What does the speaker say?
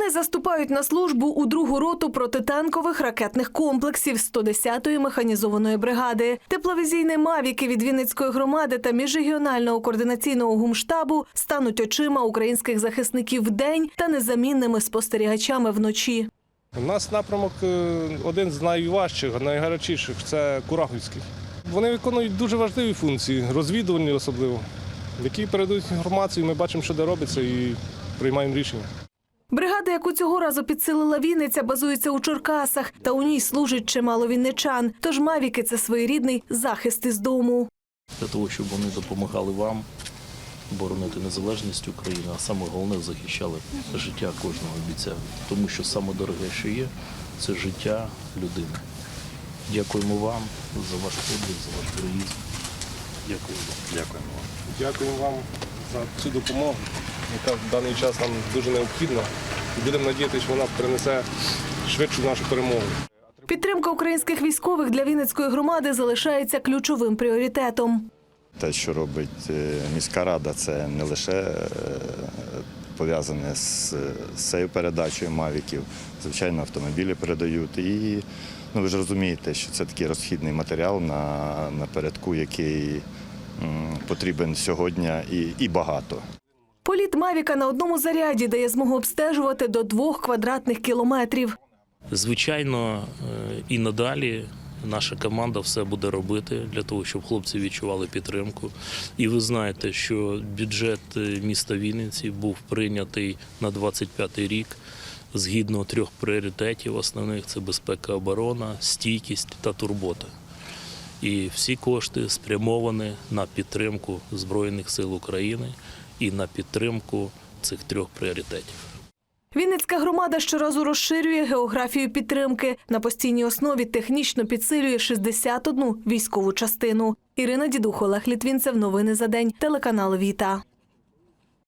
Вони заступають на службу у другу роту протитанкових ракетних комплексів 110-ї механізованої бригади. Тепловізійні мавіки від Вінницької громади та міжрегіонального координаційного гумштабу стануть очима українських захисників вдень та незамінними спостерігачами вночі. У нас напрямок е, один з найважчих, найгарячіших це Курахівський. Вони виконують дуже важливі функції, розвідувальні особливо, які передають інформацію, ми бачимо, що де робиться, і приймаємо рішення. Бригада, яку цього разу підсилила Вінниця, базується у Черкасах, та у ній служить чимало вінничан. Тож мавіки це своєрідний захист із дому. для того, щоб вони допомагали вам боронити незалежність України, а саме головне захищали життя кожного бійця. Тому що саме дороге, що є, це життя людини. Дякуємо вам за ваш подвиг, за ваш героїзм. Дякую вам. Дякуємо вам. Дякуємо вам за цю допомогу, яка в даний час нам дуже необхідна. І будемо надіятися, що вона принесе швидшу нашу перемогу. Підтримка українських військових для Вінницької громади залишається ключовим пріоритетом. Те, що робить е, міська рада, це не лише е, пов'язане з, цією передачею мавіків. Звичайно, автомобілі передають. І ну, ви ж розумієте, що це такий розхідний матеріал на, на передку, який м, потрібен сьогодні і, і багато. Політ Мавіка на одному заряді дає змогу обстежувати до двох квадратних кілометрів. Звичайно, е, і надалі наша команда все буде робити для того, щоб хлопці відчували підтримку. І ви знаєте, що бюджет е, міста Вінниці був прийнятий на 25-й рік згідно трьох пріоритетів основних: це безпека, оборона, стійкість та турбота. І всі кошти спрямовані на підтримку Збройних сил України і на підтримку цих трьох пріоритетів. Вінницька громада щоразу розширює географію підтримки. На постійній основі технічно підсилює 61 військову частину. Ірина Дідух, Олег Літвінцев. Новини за день. Телеканал Віта.